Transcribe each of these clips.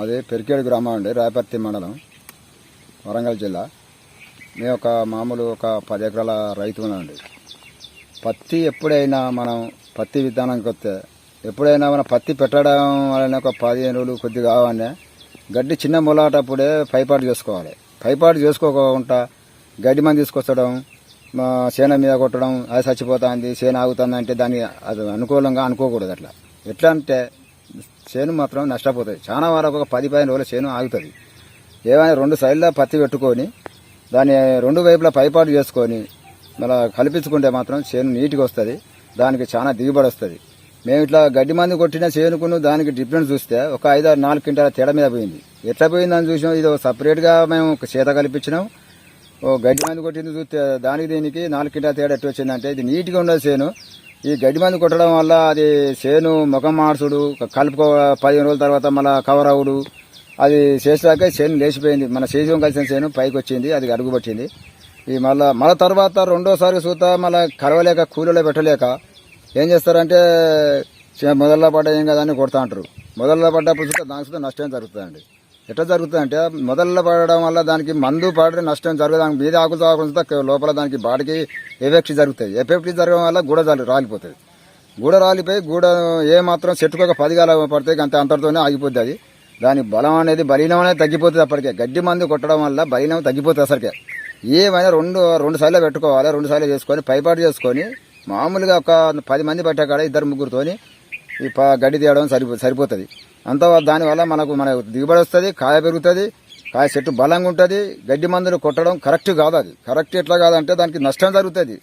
అది పెరికేడు గ్రామం అండి రాయపర్తి మండలం వరంగల్ జిల్లా. మేము ఒక మామూలు ఒక పది ఎకరాల రైతు అండి పత్తి ఎప్పుడైనా మనం పత్తి విధానానికి వస్తే ఎప్పుడైనా మనం పత్తి పెట్టడం వలన ఒక పదిహేను రోజులు కొద్దిగా కావాలనే గడ్డి చిన్న మొలాటప్పుడే పైపాటు చేసుకోవాలి. పైపాటు చేసుకోకుండా గడ్డి మంది తీసుకొచ్చడం మా సేన మీద కొట్టడం అది చచ్చిపోతుంది సేన ఆగుతుంది అంటే దాన్ని అది అనుకూలంగా అనుకోకూడదు అట్లా. ఎట్లా అంటే చేను మాత్రం నష్టపోతుంది చాలా వరకు ఒక పది పదిహేను రోజులు చేను ఆగుతుంది. ఏమైనా రెండు సైడ్లో పత్తి పెట్టుకొని దాన్ని రెండు వైపులా పైపాటు చేసుకొని మళ్ళీ కల్పించుకుంటే మాత్రం చేను నీట్గా వస్తుంది. దానికి చాలా దిగుబడి వస్తుంది. మేము ఇట్లా గడ్డి మంది కొట్టిన చేనుకును దానికి డిఫరెన్స్ చూస్తే ఒక ఐదు ఆరు నాలుగు క్వింటాల తేడా మీద పోయింది. ఎట్లా పోయిందని చూసినాం ఇది సపరేట్గా మేము ఒక చేత కల్పించినాం. ఓ గడ్డి మంది కొట్టింది చూస్తే దానికి దీనికి నాలుగు క్వింటాల తేడా ఎట్టు వచ్చిందంటే ఇది నీట్గా ఉండదు చేను. ఈ గడ్డి మంది కొట్టడం వల్ల అది చేను ముఖం మార్చుడు కలుపుకో పదిహేను రోజుల తర్వాత మళ్ళీ కవర్ అవుడు. అది చేసాక చేను లేచిపోయింది. మన సేజం కలిసిన చేను పైకి వచ్చింది అది అడుగుపట్టింది. ఈ మళ్ళీ మళ్ళా తర్వాత రెండోసారి చూత మళ్ళీ కరవలేక కూలీలో పెట్టలేక ఏం చేస్తారంటే మొదల్లో పడ్డ ఏం కదా అని కొడతా అంటారు మొదల్లో పడ్డప్పుడు చూస్తే దానికి చూస్తే నష్టం జరుగుతుందండి. ఎట్లా జరుగుతుందంటే మొదల్లో పడడం వల్ల దానికి మందు పడి నష్టం జరగదు. మీద ఆకులు తాగకుండా లోపల దానికి బాడీకి ఎఫెక్ట్ జరుగుతాయి. ఎఫెక్ట్ జరగడం వల్ల గూడ రాలిపోతుంది గూడ రాలిపోయి గూడ ఏ మాత్రం పదిగాల పడితే అంత అంతటితోనే ఆగిపోద్ది అది. దాని బలం అనేది బలీనం అనేది తగ్గిపోతుంది అప్పటికే. గడ్డి మందు కొట్టడం వల్ల బలీనం తగ్గిపోతుంది అసలుకే. ఏమైనా రెండు రెండు సార్లు పెట్టుకోవాలి రెండు సార్లు చేసుకొని పైపాటు చేసుకొని మామూలుగా ఒక పది మంది పట్టే కాడ ఇద్దరు ముగ్గురుతోని ఈ గడ్డి తీయడం సరిపో సరిపోతుంది. అంత దానివల్ల మనకు మన దిగుబడి వస్తుంది కాయ పెరుగుతుంది కాయ చెట్టు బలంగా ఉంటుంది గడ్డి మందులు కొట్టడం కరెక్ట్ కాదు అది. కరెక్ట్ ఎట్లా కాదంటే దానికి నష్టం జరుగుతుంది.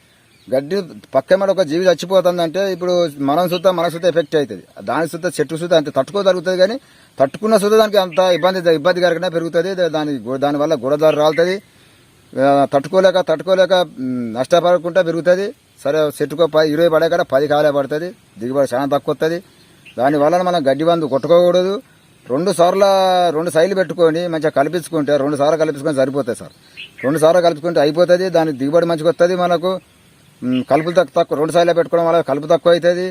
గడ్డి పక్క మీద ఒక జీవి చచ్చిపోతుందంటే ఇప్పుడు మనం సుత్తా మన సుత్తా ఎఫెక్ట్ అవుతుంది దాని సుత్తా చెట్టు సుత్తా అంత తట్టుకో జరుగుతుంది కానీ తట్టుకున్న సుత్తా దానికి అంత ఇబ్బంది ఇబ్బందికరంగానే పెరుగుతుంది. దాని దానివల్ల గుడదారు రాలుతుంది. తట్టుకోలేక తట్టుకోలేక నష్టపడకుండా పెరుగుతుంది. సరే చెట్టుకో పది ఇరవై పడే కాడ పది కాలే పడుతుంది. దిగుబడి చాలా తక్కువ వస్తుంది. దానివల్ల మనం గడ్డి మందు కొట్టుకోకూడదు. రెండు సార్ల రెండు సైలు పెట్టుకొని మంచిగా కలిపించుకుంటే రెండు సార్లు కలిపించుకొని సరిపోతాయి సార్. రెండు సార్లు కలుపుకుంటే అయిపోతుంది దానికి దిగుబడి మంచిగా వస్తుంది మనకు. కలుపులు తక్కువ తక్కువ రెండు సార్లు పెట్టుకోవడం వల్ల కలుపు తక్కువ అవుతుంది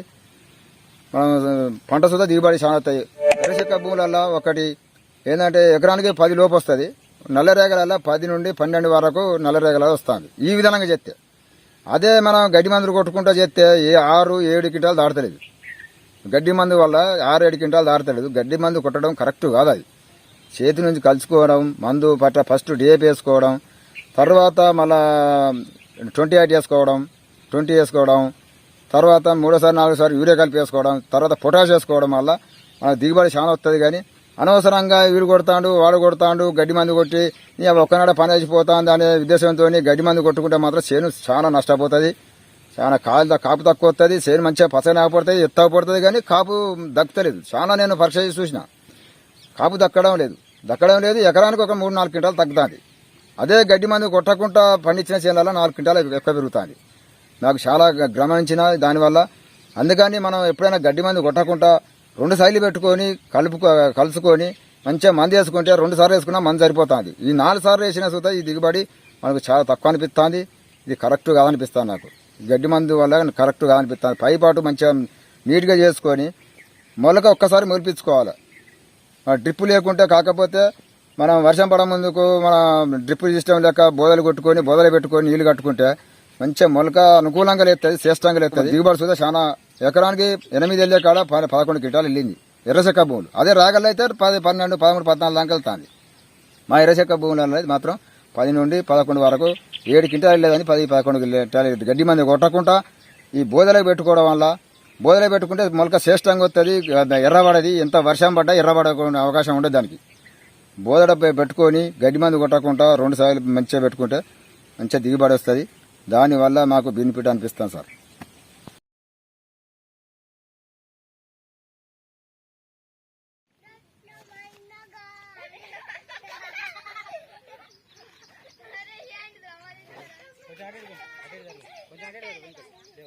మనం పంట సుధా దిగుబడి చాలా అవుతాయి ఎర్రచెక్క భూములలో ఒకటి ఏంటంటే ఎకరానికి పది లోపు వస్తుంది. నల్లరేగలలో పది నుండి పన్నెండు వరకు నల్లరేగల వస్తుంది. ఈ విధంగా చెప్తే అదే మనం గడ్డి మందులు కొట్టుకుంటూ చెప్తే ఏ ఆరు ఏడు క్వింటాలు దాడతలేదు గడ్డి మందు వల్ల ఆరు ఏడు క్వింటాలు దారతలేదు గడ్డి మందు కొట్టడం కరెక్ట్ కాదు అది. చేతి నుంచి కలుసుకోవడం మందు పట్ల ఫస్ట్ డిఏపి వేసుకోవడం తర్వాత మళ్ళా ట్వంటీ ఎయిట్ వేసుకోవడం ట్వంటీ వేసుకోవడం తర్వాత మూడోసారి నాలుగోసారి యూరియా కలిపి వేసుకోవడం తర్వాత పొటాష్ వేసుకోవడం వల్ల మన దిగుబడి చాలా వస్తుంది కానీ అనవసరంగా వీడు కొడతాడు వాడు కొడతాడు గడ్డి మందు కొట్టి ఒక్కనాడ పని వేసిపోతాంది అనే ఉద్దేశంతో గడ్డి మందు కొట్టుకుంటే మాత్రం చేను చాలా నష్టపోతుంది. చాలా కాలు కాపు తక్కువ వస్తుంది సేను మంచిగా పచ్చగా పడుతుంది ఎత్తగా పడుతుంది కానీ కాపు దక్కుతలేదు. చాలా నేను పరీక్ష చేసి చూసిన. కాపు దక్కడం లేదు. దక్కడం లేదు ఎకరానికి ఒక మూడు నాలుగు క్వింటాలు తగ్గుతుంది. అదే గడ్డి మందు కొట్టకుండా పండించిన చేనులలో నాలుగు క్వింటాలు ఎక్కువ పెరుగుతుంది. నాకు చాలా గ- గమనించిన దానివల్ల అందుకని మనం ఎప్పుడైనా గడ్డి మందు కొట్టకుండా రెండు సార్లు పెట్టుకొని కలుపు కలుసుకొని మంచిగా మంది వేసుకుంటే రెండు సార్లు వేసుకున్నా మంది సరిపోతుంది. ఈ నాలుగు సార్లు వేసిన సుతా ఈ దిగుబడి మనకు చాలా తక్కువ అనిపిస్తుంది. ఇది కరెక్ట్ కాదనిపిస్తుంది నాకు. గడ్డి మందు వల్ల కరెక్ట్ కాదనిపిస్తుంది పైపాటు మంచిగా నీట్గా చేసుకొని మొలక ఒక్కసారి మొలిపించుకోవాలి. ఆ డ్రిప్ లేకుంటే కాకపోతే మనం వర్షం పడ ముందుకు మన డ్రిప్ సిస్టమ్ లెక్క బోదలు కొట్టుకొని బోదలు పెట్టుకొని నీళ్ళు కట్టుకుంటే మంచిగా మొలక అనుకూలంగా లేస్తుంది శ్రేష్టంగా లేస్తుంది దిగుబడి సుధా చాలా ఎకరానికి ఎనిమిది వెళ్ళే కాడ పదకొండు క్వింటాలు వెళ్ళింది. ఎర్రచెక్క భూములు. అదే రాగలు అయితే పది పన్నెండు పదమూడు పద్నాలుగు దాకా వెళ్తుంది. మా ఎర్రచెక్క భూములు అనేది మాత్రం పది నుండి పదకొండు వరకు ఏడు క్వింటాల్ లేదు కానీ పది పదకొండు క్వింటాలు గడ్డి మంది కొట్టకుండా ఈ బోదలకు పెట్టుకోవడం వల్ల బోదలో పెట్టుకుంటే మొలక శ్రేష్టంగా వస్తుంది ఎర్రబడది ఎంత వర్షం పడ్డా ఎర్రబడే అవకాశం ఉండదు దానికి. బోధడ పెట్టుకొని గడ్డి మందు కొట్టకుండా రెండు సార్లు మంచిగా పెట్టుకుంటే మంచిగా దిగుబడి వస్తుంది. దానివల్ల మాకు బెనిఫిట్ అనిపిస్తాం సార్. కొంచెం అటు కొంచెం అటు కొంచెం అటు